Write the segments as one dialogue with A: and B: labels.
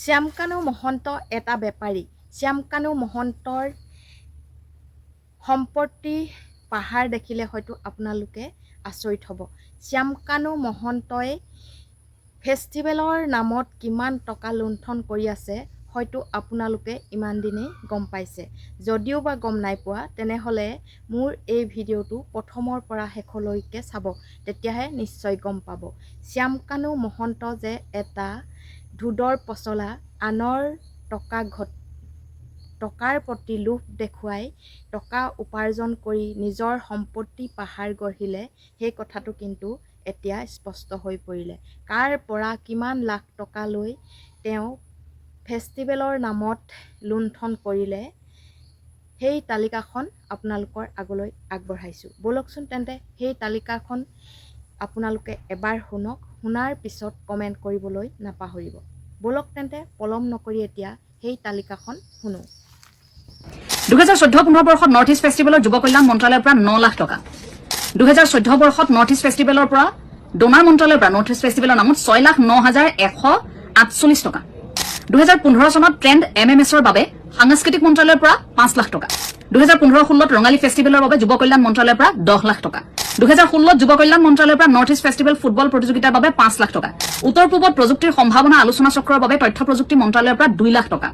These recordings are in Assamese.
A: শ্যামকানু মহন্ত এটা বেপাৰী। শ্যামকানু মহন্তৰ সম্পত্তি পাহাৰ দেখিলে হয়তো আপোনালোকে আচৰিত হ'ব। শ্যামকানু মহন্তই ফেষ্টিভেলৰ নামত কিমান টকা লুণ্ঠন কৰি আছে হয়তো আপোনালোকে ইমান দিনেই গম পাইছে। যদিও বা গম নাই পোৱা তেনেহ'লে মোৰ এই ভিডিঅ'টো প্ৰথমৰ পৰা শেষলৈকে চাব তেতিয়াহে নিশ্চয় গম পাব। শ্যামকানু মহন্ত যে এটা ধুদৰ পচলা আনৰ টকা ঘট টকাৰ প্ৰতি লোভ দেখুৱাই টকা উপাৰ্জন কৰি নিজৰ সম্পত্তি পাহাৰ গঢ়িলে সেই কথাটো কিন্তু এতিয়া স্পষ্ট হৈ পৰিলে। কাৰ পৰা কিমান লাখ টকা লৈ তেওঁ ফেষ্টিভেলৰ নামত লুণ্ঠন কৰিলে সেই তালিকাখন আপোনালোকৰ আগলৈ আগবঢ়াইছোঁ। ব'লকচোন তেন্তে সেই তালিকাখন আপোনালোকে এবাৰ শুনক। শুনাৰ পিছত কমেণ্ট কৰিবলৈ নাপাহৰিব। ব'লক তেন্তে পলম নকৰি এতিয়া সেই তালিকাখন শুনো।
B: দুহেজাৰ চৈধ্য পোন্ধৰ বৰ্ষত নৰ্থ ইষ্ট ফেষ্টিভেলৰ যুৱ কল্যাণ মন্ত্ৰালয়ৰ পৰা ন লাখ টকা। দুহেজাৰ চৈধ্য বৰ্ষত নৰ্থ ইষ্ট ফেষ্টিভেলৰ পৰা ডোনাৰ মন্ত্ৰালয়ৰ পৰা নৰ্থ ইষ্ট ফেষ্টিভেলৰ নামত ছয় লাখ ন হাজাৰ এশ আঠচল্লিছ টকা। দুহেজাৰ পোন্ধৰ চনত ট্ৰেণ্ড এম এম এছৰ বাবে সাংস্কৃতিক মন্ত্ৰালয়ৰ পৰা পাঁচ লাখ টকা। দুহেজাৰ পোন্ধৰ ষোল্লত ৰঙালী ফেষ্টিভেলৰ বাবে যুৱ কল্যাণ মন্ত্ৰালয়ৰ পৰা দহ লাখ টকা। দুহেজাৰ ষোল্লত যুৱ কল্যাণ মন্ত্ৰালয়ৰ পৰা নৰ্থ ইষ্ট ফেষ্টিভেল ফুটবল প্ৰতিযোগিতাৰ বাবে পাঁচ লাখ টকা। উত্তৰ পূবত প্ৰযুক্তিৰ সম্ভাৱনা আলোচনা চক্ৰৰ বাবে তথ্য প্ৰযুক্তি মন্ত্ৰালয়ৰ পৰা দুই লাখ টকা।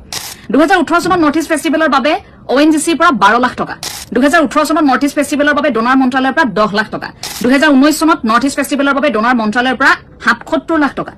B: দুহেজাৰ ওঠৰ চনত নৰ্থ ইষ্ট ফেষ্টিভেলৰ বাবে অ' এন জি চিৰ পৰা বাৰ লাখ টকা। দুহেজাৰ ওঠৰ চনত নৰ্থ ইষ্ট ফেষ্টিভেলৰ বাবে ডোনাৰ মন্ত্ৰালয়ৰ পৰা দহ লাখ টকা। দুহেজাৰ ঊনৈছ চনত নৰ্থ ইষ্ট ফেষ্টিভেলৰ বাবে ডোনাৰ মন্ত্ৰালয়ৰ পৰা সাতসত্তৰ লাখ টকা।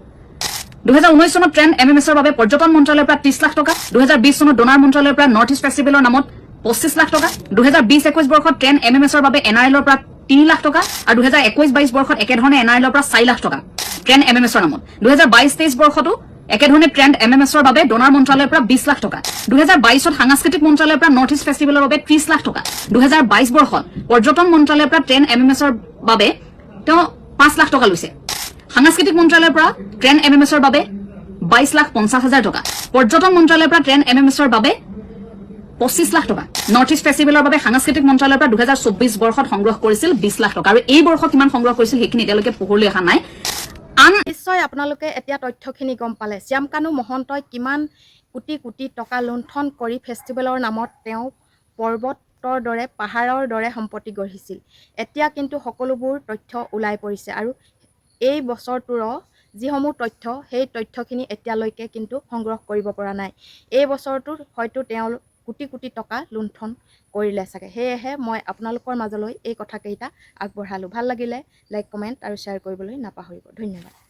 B: দুহেজাৰ ঊনৈছ চনত ট্ৰেণ্ড এম এম এছৰ বাবে পৰ্যটন মন্ত্ৰালয়ৰ পৰা ত্ৰিছ লাখ টকা। দুহেজাৰ বিছ চনত ডোনাৰ মন্ত্ৰালয়ৰ পৰা নৰ্থ ইষ্ট ফেষ্টিভেলৰ নামত পঁচিছ লাখ টকা। দুহেজাৰ বিছ একৈছ বৰ্ষত ট্ৰেণ্ড এম এম এছৰ বাবে এন আৰ এলৰ পৰা তিনি লাখ টকা আৰু দুহেজাৰ একৈছ বাইছ বৰ্ষত একেধৰণে এন আৰ এলৰ পৰা চাৰি লাখ টকা। ট্ৰেণ্ড এম এম এছৰ নামত। দুহেজাৰ বাইছ তেইছ বৰ্ষতো একেধৰণে ট্ৰেণ্ড এম এম এছৰ বাবে ডোনাৰ মন্ত্ৰালয়ৰ পৰা বিছ লাখ টকা। দুহেজাৰ বাইছত সাংস্কৃতিক মন্ত্ৰালয়ৰ পৰা নৰ্থ ইষ্ট ফেষ্টিভেলৰ বাবে ত্ৰিছ লাখ টকা। দুহেজাৰ বাইছ বৰ্ষত পৰ্যটন মন্ত্ৰালয়ৰ পৰা ট্ৰেণ্ড এম এম এছৰ বাবে তেওঁ পাঁচ লাখ টকা লৈছে। সাংস্কৃতিক মন্ত্ৰালয়ৰ পৰা ট্ৰেণ্ড এম এম এছৰ বাবে বাইছ লাখ পঞ্চাছ হাজাৰ টকা। পৰ্যটন মন্ত্ৰালয়ৰ পৰা ট্ৰেণ্ড এম এম এছৰ বাবে পঁচিছ লাখ টকা। নৰ্থ ইষ্ট ফেষ্টিভেলৰ বাবে সাংস্কৃতিক মন্ত্ৰালয়ৰ পৰা দুহেজাৰ চৌব্বিছ বৰ্ষত সংগ্ৰহ কৰিছিল বিছ লাখ টকা। আৰু এই বৰ্ষ কিমান সংগ্ৰহ কৰিছিল সেইখিনি এতিয়ালৈকে পোহৰলৈ অহা নাই। আন
A: নিশ্চয় আপোনালোকে এতিয়া তথ্যখিনি গম পালে। শ্যামকানু মহন্তই কিমান কোটি কোটি টকা লুণ্ঠন কৰি ফেষ্টিভেলৰ নামত তেওঁ পৰ্বতৰ দৰে পাহাৰৰ দৰে সম্পত্তি গঢ়িছিল। এতিয়া কিন্তু সকলোবোৰ তথ্য ওলাই পৰিছে আৰু এই বছৰটোৰ যিসমূহ তথ্য সেই তথ্যখিনি এতিয়ালৈকে কিন্তু সংগ্ৰহ কৰিব পৰা নাই। এই বছৰটোত হয়তো তেওঁ কোটি কোটি টকা লুণ্ঠন কৰিলে চাগে। সেয়েহে মই আপোনালোকৰ মাজলৈ এই কথাকেইটা আগবঢ়ালোঁ। ভালো লাগিলে লাইক কমেণ্ট আৰু শ্বেয়াৰ কৰিবলৈ নাপাহৰিব। ধন্যবাদ।